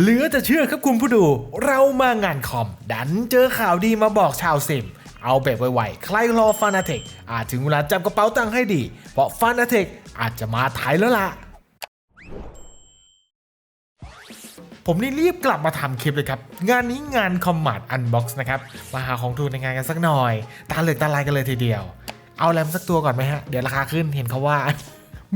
เหลือจะเชื่อครับคุณผู้ดู เรามางานคอม ดันเจอข่าวดีมาบอกชาวซิม เอาแบบไวๆ ใครรอฟานาเทคอาจถึงเวลาจับกระเป๋าตังค์ให้ดี เพราะฟานาเทคอาจจะมาไทยแล้วล่ะ ผมนี่รีบกลับมาทำคลิปเลยครับ งานนี้งานคอมมานด์อันบ็อกซ์นะครับ มาหาของถูกในงานกันสักหน่อย ตาเหลือกตาลายกันเลยทีเดียว เอาแรมสักตัวก่อนไหมฮะ เดี๋ยวราคาขึ้นเห็นเขาว่า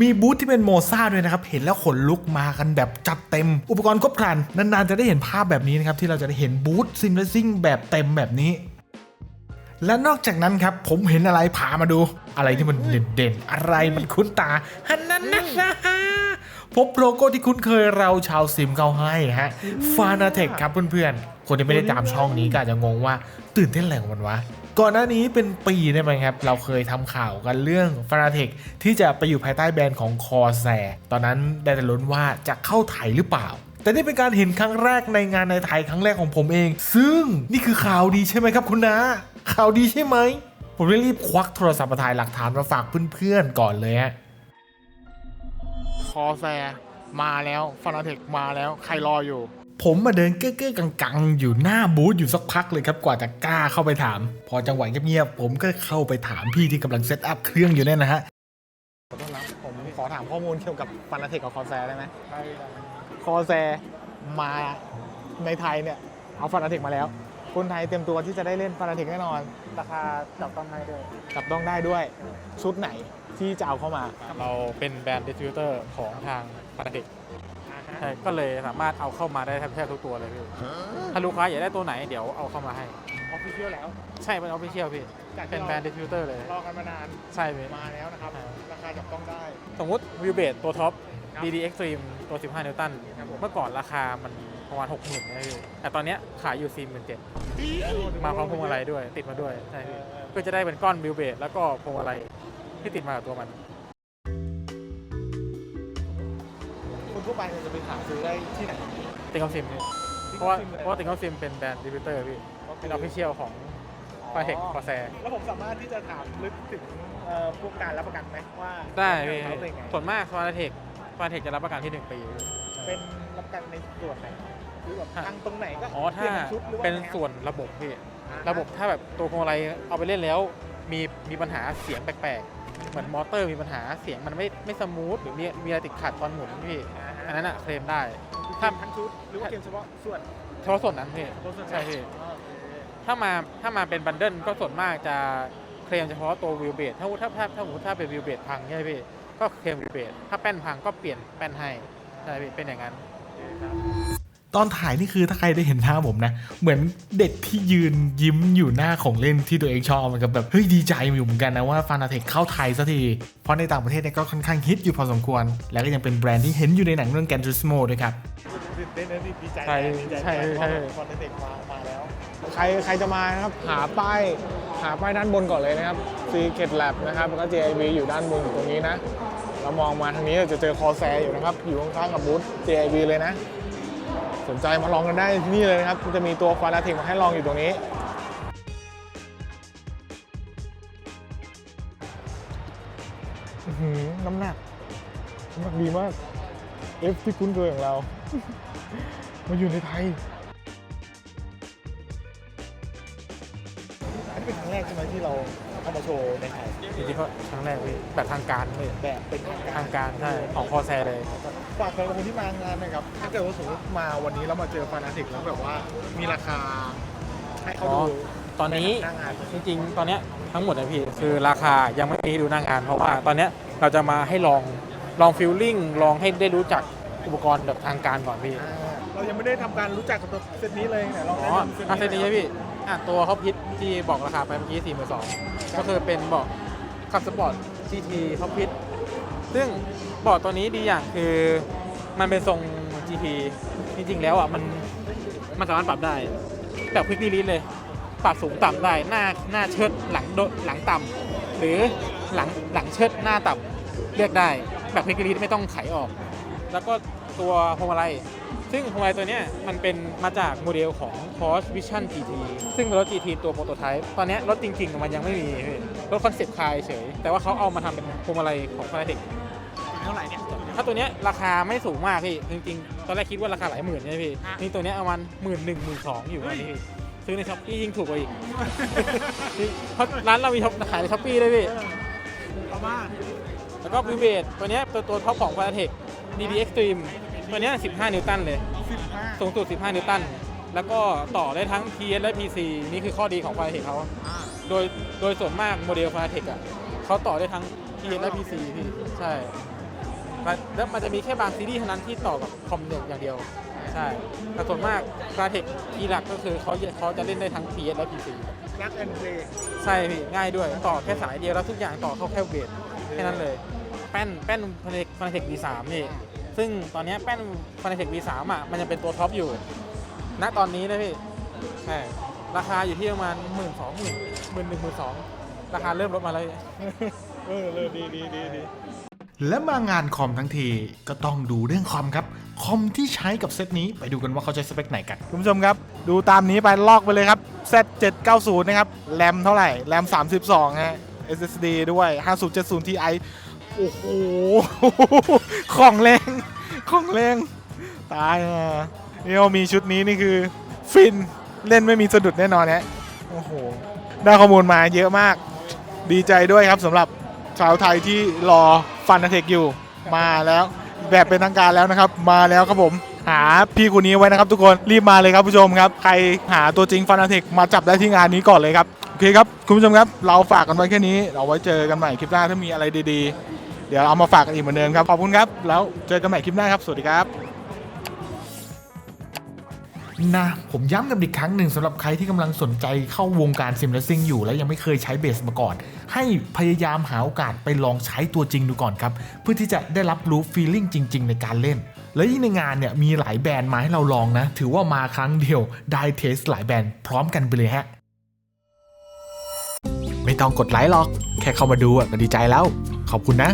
มีบูธที่เป็นโมซ่าด้วยนะครับ เห็นแล้วขนลุกมากันแบบจัดเต็ม อุปกรณ์ครบครัน นานๆจะได้เห็นภาพแบบนี้นะครับ ที่เราจะได้เห็นบูธซิมเลซิ่งแบบเต็มแบบนี้และนอกจากนั้นครับ ผมเห็นอะไรพามาดู อะไรที่มันเด่นๆ อะไรมันคุ้นตาฮันนั่นนะพบโลโก้ที่คุ้นเคยเราชาวซิมเขาให้ฮะฟานาเทคครับเพื่อนๆ คนที่ไม่ได้ตามช่องนี้ก็อาจจะงงว่าตื่นเต้นอะไรของมันวะ ก่อนหน้านี้เป็นปีได้ไหมครับ เราเคยทำข่าวกันเรื่องฟานาเทคที่จะไปอยู่ภายใต้แบรนด์ของคอแซตอนนั้นได้แต่ลุ้นว่าจะเข้าไทยหรือเปล่าแต่นี่เป็นการเห็นครั้งแรกในงานในไทยครั้งแรกของผมเอง ซึ่งนี่คือข่าวดีใช่ไหมครับคุณนาข่าวดีใช่ไหม ผมเลยรีบควักโทรศัพท์มาถ่ายหลักฐานมาฝากเพื่อนๆก่อนเลยฮะ คอแซมาแล้วฟานาเทคมาแล้ว ใครรออยู่ ผมมาเดินเก้อๆกังๆ อยู่หน้าบูธอยู่สักพักเลยครับ กว่าจะกล้าเข้าไปถาม พอจังหวะเงียบๆผมก็เข้าไปถามพี่ที่กำลังเซตอัพเครื่องอยู่เนี่ยนะฮะขอต้อนรับผมขอถามข้อมูลเกี่ยวกับฟานาเทคกับคอแซได้ไหมคอแซมาในไทยเนี่ยเอาฟานาเทคมาแล้ว คนไทยเตรียมตัวที่จะได้เล่นฟานาเทคแน่นอน ราคาจับต้องได้ด้วยจับต้องได้ด้วยชุดไหนที่จะเอาเข้ามา เราเป็นแบรนด์ดิสติบิวเตอร์ของทางปานาเทค ใช่ก็เลยสามารถเอาเข้ามาได้แทบแทบทุกตัวเลยพี่ถ้าลูกค้าอยากได้ตัวไหนเดี๋ยวเอาเข้ามาให้ ออฟฟิเชียลแล้ว ใช่เป็นออฟฟิเชียลพี่ จากเป็นที่แบรนด์ดิสติบิวเตอร์เลย รอกันมานาน ใช่พี่ มาแล้วนะครับราคาจับต้องได้ สมมุติวิวเบ e ตัวท็อป ครับ DD Extreme ตัว 15 นิวตัน ครับผม เมื่อก่อนราคามันประมาณ 60,000นะพี่แต่ตอนเนี้ยขายอยู่ 47,000มาพร้อมพวงมาลัยด้วย ติดมาด้วย ใช่พี่ ก็จะได้เป็นก้อนวิวเบ e แล้วก็พวงมาลัยที่ติดมากับตัวมัน ทั่วไปเนี่ยจะไปหาซื้อได้ที่ไหน ติงคอมซิมพี่เพราะว่าเพราะว่าติงคอมซิมเป็นแบรนด์ดิสติบิวเตอร์พี่ เป็นออฟฟิเชียลของฟาเทคคอแซ แล้วผมสามารถที่จะถามลึกถึงเอ่อพวกการรับประกันไหมว่าได้พี่เขาเป็นไงส่วนมากฟาเทคฟาเทคจะรับประกันที่ 1 ปี เป็นรับประกันในส่วนไหนหรือแบบทางตรงไหนก็อ๋อ ถ้าปลี่ยชุดหรือว่าเป็นไงครับส่วนระบบพี่ อ่าระบบถ้าแบบตัวพวงมาลัยเอาไปเล่นแล้ว มีมีปัญหาเสียงแปลกๆ เหมือนมอเตอร์มีปัญหาเสียงมันไม่ไม่สมูทหรือมีมีอะไรติดขัดตอนหมุนพี่อั นนั้นอะเคลมได้ถ้าทั้งชุดหรือว่าเกมเฉพาะส่วนเฉพาะส่วนนั้นพี่เฉพาะส่วนใช่พี่อ๋อโอเคถ้ามาถ้ามาเป็นบันเดิลก็ส่วนมากจะเคลมเฉพาะตัววิวเบดถ้าถ้าถ้าถ้าสมมติถ้าเป็นวิวเบดพังใช่ไหมพี่ก็เคลมวิวเบดถ้าแป้นพังก็เปลี่ยนแป้นให้ใช่พี่เป็นอย่างนั้น ตอนถ่ายนี่คือถ้าใครได้เห็นหน้าผมนะ เหมือนเด็กที่ยืนยิ้มอยู่หน้าของเล่นที่ตัวเองชอบมันก็แบบเฮ้ยดีใจอยู่เหมือนกันนะว่าฟานาเทคเข้าไทยสักที เพราะในต่างประเทศเนี่ยก็ค่อนข้างฮิตอยู่พอสมควร แล้วก็ยังเป็นแบรนด์ที่เห็นอยู่ในหนังเรื่องแกนทริสโมด้วยครับตื่นเต้นนะดีใจใช่ใช่ใช่คอนเทนต์มามาแล้ว ใครใครจะมาครับหาป้ายหาป้ายด้านบนก่อนเลยนะครับ Secret Lab นะครับแล้วก็ JIV อยู่ด้านบนตรงนี้นะเรามองมาทางนี้เราจะเจอคอแซอยู่นะครับอยู่ข้างๆกับบูธ JIV เลยนะ สนใจมาลองกันได้ที่นี่เลยนะครับ จะมีตัวฟาราเทคมาให้ลองอยู่ตรงนี้ น้ำหนักน้ำหนักดีมาก F ที่คุ้นเคยของเรา มาอยู่ในไทย อันนี้เป็นครั้งแรกใช่ไหมที่เรา เข้ามาโชว์ในไทยจริงๆก็ครั้งแรกพี่แบบทางการพี่แบบเป็นทางการทางการใช่ของคอแซเลย ฝากสำหรับคนที่มางานนะครับ ถ้าเกิดว่าสมมติมาวันนี้แล้วมาเจอฟานาติกแล้วแบบว่ามีราคาให้เขาอ๋อดูตอนนี้หน้างานจริงๆ ตอนเนี้ยทั้งหมดนะพี่คือราคายังไม่มีให้ดูหน้างาน เพราะว่าตอนเนี้ยเราจะมาให้ลองลองฟิลลิ่งลองให้ได้รู้จักอุปกรณ์แบบทางการก่อนพี่ อ่าเรายังไม่ได้ทำการรู้จักกับตัวเซตนี้เลยไหนลองอ๋อแนะนำอาเซนนี้หใช่อยพี่ อะตัวเขาพิษที่บอกราคาไปเมื่อกี้สี่หมื่นสองก็คือเป็นเบาะขับสปอร์ต GT เขาพิษซึ่งเบาะตัวนี้ดีอย่างคือมันเป็นทรง GT จริงๆ แล้วอะมันมันสามารถปรับได้ แบบควิกลีลิสเลย ปรับสูงต่ำได้ หน้าหน้าเชิดหลังโดหลังต่ำหรือหลังหลังเชิดหน้าต่ำเลือกได้ แบบควิกดีลีไม่ต้องไขออก แล้วก็ตัวพวงมาลัย ซึ่งพวงมาลัยตัวเนี้ยมันเป็นมาจากโมเดลของ Porsche Vision GT ซึ่งเป็นรถ GT ตัวโปรโตไทป์ตอนเนี้ยรถจริงๆ มันยังไม่มีพี่รถคอนเซ็ปต์คาร์เฉย แต่ว่าเขาเอามาทำเป็นพวงมาลัยของ f a n a t i c เท่าไหร่เนี่ย ถ้าตัวเนี้ยราคาไม่สูงมากพี่ จริงๆ ตอนแรกคิดว่าราคาหลายหมื่นใช่ไหมพี่ อะ นี่ตัวเนี้ยประมาณหมื่นหนึ่งหมื่นสองอยู่ตอนนี้พี่ซื้อในช้อปปี้ยิ่งถูกกว่าอีกนี่เพราะร้านเรามีช็อปขายในช้อปปี้ด้วยพี่ เอามาแล้วก็วิเวทตัวเนี้ยตัวตัวท็อปของ p a r a t e c DD Extreme ตัวเนี้ย15 นิวตันเลย สิบห้าสูงสุด 15 นิวตัน แล้วก็ต่อได้ทั้ง PS และ PC นี่คือข้อดีของ p a r a t e c เขาโดย โดยส่วนมากโมเดล p a r a t e c อะเขาต่อได้ทั้ง PS และ PC พี่ ใช่แล้วแล้วมันจะมีแค่บางซีรีส์เท่านั้นที่ต่อกับคอมอย่างเดียว ใช่ แต่ส่วนมาก p a r a t e c ที่หลักก็คือเขาเขาจะเล่นได้ทั้ง PS และ PC รักแอนเพลย์ใช่พี่ง่ายด้วย ต่อแค่สายเดียวแล้วทุกอย่างต่อเข้าแค่เวทแค่นั้นเลย แป้นแป้นฟานาเทคฟานาเทค V3 นี่ ซึ่งตอนเนี้ยแป้นฟานาเทค V3 อะมันยังเป็นตัวท็อปอยู่ ณตอนนี้นะพี่ใช่ราคาอยู่ที่ประมาณหมื่นสองหมื่นหมื่นหนึ่งหมื่นสองราคาเริ่มลดมาแล้วพี่เออเลยดีดีดีดีและมางานคอมทั้งทีก็ต้องดูเรื่องคอมครับ คอมที่ใช้กับเซตนี้ไปดูกันว่าเขาใช้สเปคไหนกัน คุณผู้ชมครับ ดูตามนี้ไปลอกไปเลยครับ Z790 นะครับ แรมเท่าไหร่ แรม 32 ฮะ SSD ด้วย 5070 Ti โอ้โห ของแรง ของแรง ตายอะเรามีชุดนี้นี่คือ ฟิน เล่นไม่มีสะดุดแน่นอนฮะโอ้โห ได้ข้อมูลมาเยอะมาก ดีใจด้วยครับสำหรับชาวไทยที่รอฟันเทคอยู่ มาแล้ว แบบเป็นทางการแล้วนะครับ มาแล้วครับผมหาพี่คนนี้ไว้นะครับทุกคนรีบมาเลยครับผู้ชมครับ ใครหาตัวจริงฟันเทคมาจับได้ที่งานนี้ก่อนเลยครับ โอเคครับ คุณผู้ชมครับ เราฝากกันไว้แค่นี้ เราไว้เจอกันใหม่คลิปหน้าถ้ามีอะไรดีๆ เดี๋ยวเอามาฝากกันอีกเหมือนเดิมครับ ขอบคุณครับ แล้วเจอกันใหม่คลิปหน้าครับ สวัสดีครับ นะผมย้ำกันอีกครั้งหนึ่งสำหรับใครที่กำลังสนใจเข้าวงการซิมเลสซิ่งอยู่และยังไม่เคยใช้เบสมาก่อน ให้พยายามหาโอกาสไปลองใช้ตัวจริงดูก่อนครับ เพื่อที่จะได้รับรู้ฟีลลิ่งจริง ๆ ในการเล่น และยิ่งในงานเนี่ยมีหลายแบรนด์มาให้เราลองนะ ถือว่ามาครั้งเดียวได้เทสหลายแบรนด์พร้อมกันไปเลยฮะ ไม่ต้องกดไลค์หรอก แค่เข้ามาดูอะก็ดีใจแล้ว ขอบคุณนะ